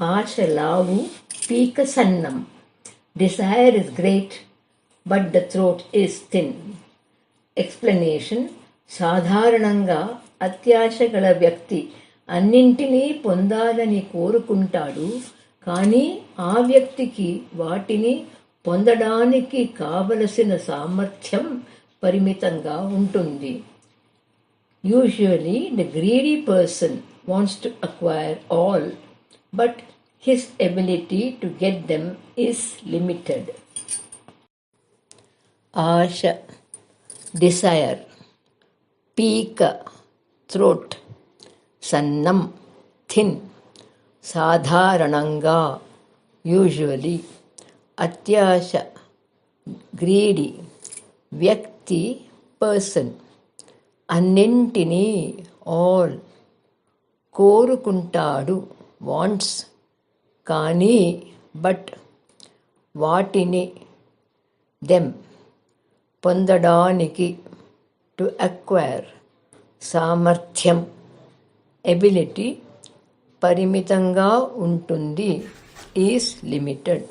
ఆశ లావు పీక సన్నం desire is great but the throat is thin explanation సాధారణంగా అత్యాశ గల వ్యక్తి అన్నింటినీ పొందాలని కోరుకుంటాడు కానీ ఆ వ్యక్తికి వాటిని పొందడానికి కావలసిన సామర్థ్యం పరిమితంగా ఉంటుంది. Usually the greedy person wants to acquire all but his ability to get them is limited Asha desire పీక థ్రోట్ సన్నం థిన్ సాధారణంగా యూజువలీ అత్యాశ గ్రీడి వ్యక్తి పర్సన్ అన్నింటినీ ఆల్ కోరుకుంటాడు వాంట్స్ కానీ బట్ వాటిని దెమ్ పొందడానికి టు అక్వైర్ సామర్థ్యం ఎబిలిటీ పరిమితంగా ఉంటుంది ఈస్ లిమిటెడ్.